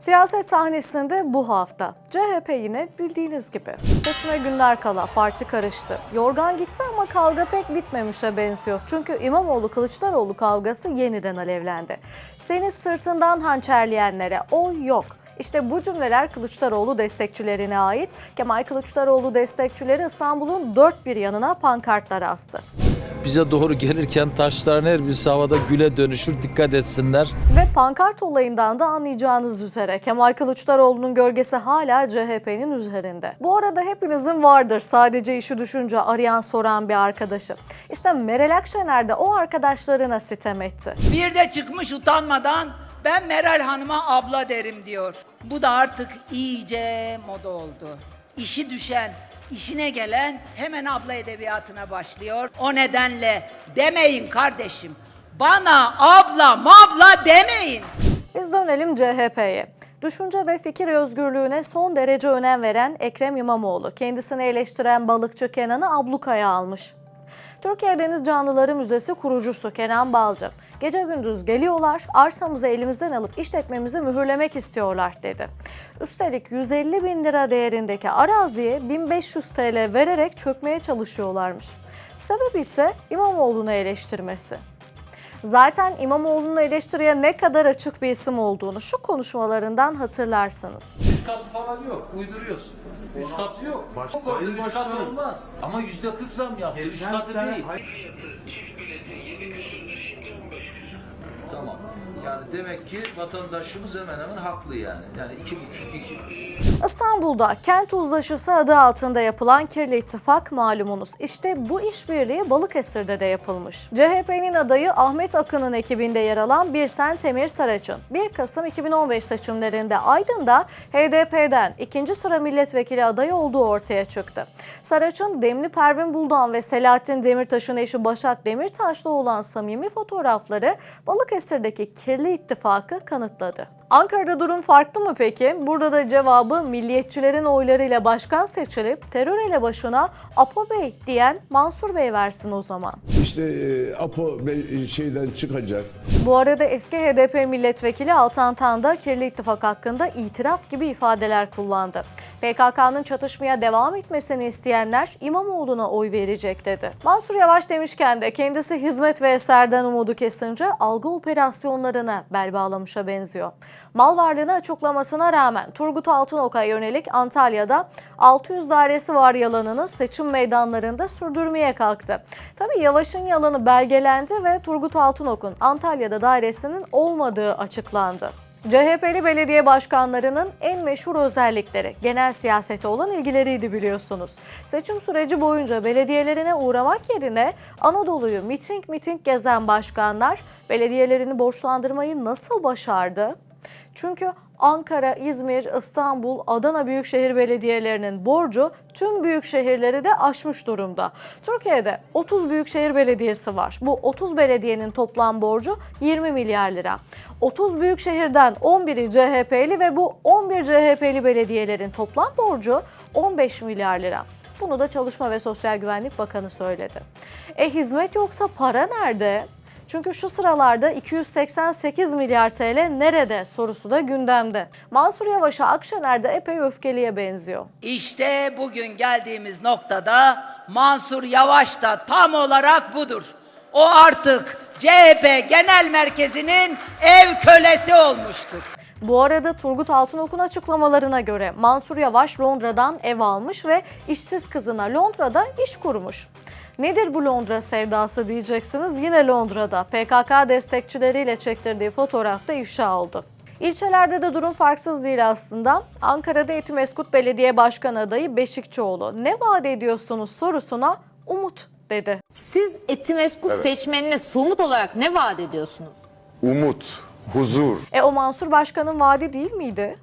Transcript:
Siyaset sahnesinde bu hafta CHP yine bildiğiniz gibi. Seçime günler kala parti karıştı. Yorgan gitti ama kavga pek bitmemişe benziyor. Çünkü İmamoğlu Kılıçdaroğlu kavgası yeniden alevlendi. Seni sırtından hançerleyenlere o yok. İşte bu cümleler Kılıçdaroğlu destekçilerine ait. Kemal Kılıçdaroğlu destekçileri İstanbul'un dört bir yanına pankartlar astı. Bize doğru gelirken taşların her birisi havada güle dönüşür dikkat etsinler. Ve pankart olayından da anlayacağınız üzere Kemal Kılıçdaroğlu'nun gölgesi hala CHP'nin üzerinde. Bu arada hepinizin vardır sadece işi düşünce arayan soran bir arkadaşı. İşte Meral Akşener de o arkadaşlarına sitem etti. Bir de çıkmış utanmadan ben Meral Hanım'a abla derim diyor. Bu da artık iyice moda oldu. İşi düşen, işine gelen hemen abla edebiyatına başlıyor. O nedenle demeyin kardeşim. Bana abla mabla demeyin. Biz dönelim CHP'ye. Düşünce ve fikir özgürlüğüne son derece önem veren Ekrem İmamoğlu, kendisini eleştiren balıkçı Kenan'ı ablukaya almış. Türkiye Deniz Canlıları Müzesi kurucusu Kenan Balcı, gece gündüz geliyorlar, arsamızı elimizden alıp işletmemizi mühürlemek istiyorlar dedi. Üstelik 150 bin lira değerindeki araziye 1500 TL vererek çökmeye çalışıyorlarmış. Sebebi ise İmamoğlu'nu eleştirmesi. Zaten İmamoğlu'nun eleştiriye ne kadar açık bir isim olduğunu şu konuşmalarından hatırlarsınız. Üç katı falan yok. Uyduruyorsun. Üç katı yok. Baş- orada Sayın üç katı olmaz. Ama yüzde kırk zam yaptı. Üç katı değil. Hayır. Çift bileti 7 küsürdü şimdi demek ki vatandaşımız hemen hemen haklı yani. Yani iki buçuk, iki. İstanbul'da kent uzlaşısı adı altında yapılan kirli ittifak malumunuz. İşte bu işbirliği Balıkesir'de de yapılmış. CHP'nin adayı Ahmet Akın'ın ekibinde yer alan Birsen Temir Saraç'ın 1 Kasım 2015 seçimlerinde Aydın'da HDP'den ikinci sıra milletvekili adayı olduğu ortaya çıktı. Saraç'ın Demli Pervin Buldan ve Selahattin Demirtaş'ın eşi Başak Demirtaş'la olan samimi fotoğrafları Balıkesir'deki kirli ittifakı kanıtladı. Ankara'da durum farklı mı peki? Burada da cevabı milliyetçilerin oylarıyla başkan seçilip terör elebaşına Apo Bey diyen Mansur Bey versin o zaman. İşte e, Apo Bey şeyden çıkacak. Bu arada eski HDP milletvekili Altan Tan da kirli ittifak hakkında itiraf gibi ifadeler kullandı. PKK'nın çatışmaya devam etmesini isteyenler İmamoğlu'na oy verecek dedi. Mansur Yavaş demişken de kendisi hizmet ve eserden umudu kesince algı operasyonlarına bel bağlamışa benziyor. Mal varlığını açıklamasına rağmen Turgut Altınok'a yönelik Antalya'da 600 dairesi var yalanını seçim meydanlarında sürdürmeye kalktı. Tabii Yavaş'ın yalanı belgelendi ve Turgut Altınok'un Antalya'da dairesinin olmadığı açıklandı. CHP'li belediye başkanlarının en meşhur özellikleri genel siyasete olan ilgileriydi biliyorsunuz. Seçim süreci boyunca belediyelerine uğramak yerine Anadolu'yu miting miting gezen başkanlar belediyelerini borçlandırmayı nasıl başardı? Çünkü Ankara, İzmir, İstanbul, Adana büyükşehir belediyelerinin borcu tüm büyük şehirleri de aşmış durumda. Türkiye'de 30 büyükşehir belediyesi var. Bu 30 belediyenin toplam borcu 20 milyar lira. 30 büyük şehirden 11'i CHP'li ve bu 11 CHP'li belediyelerin toplam borcu 15 milyar lira. Bunu da Çalışma ve Sosyal Güvenlik Bakanı söyledi. E hizmet yoksa para nerede? Çünkü şu sıralarda 288 milyar TL nerede sorusu da gündemde. Mansur Yavaş'a Akşener de epey öfkeliye benziyor. İşte bugün geldiğimiz noktada Mansur Yavaş da tam olarak budur. O artık CHP Genel Merkezi'nin ev kölesi olmuştur. Bu arada Turgut Altınok'un açıklamalarına göre Mansur Yavaş Londra'dan ev almış ve işsiz kızına Londra'da iş kurmuş. Nedir bu Londra sevdası diyeceksiniz? Yine Londra'da PKK destekçileriyle çektirdiği fotoğrafta ifşa oldu. İlçelerde de durum farksız değil aslında. Ankara'da Etimeskut Belediye Başkan adayı Beşikçioğlu ne vaat ediyorsunuz sorusuna umut dedi. Siz Etimeskut seçmenine somut olarak ne vaat ediyorsunuz? Umut, huzur, E o Mansur Başkan'ın vaadi değil miydi?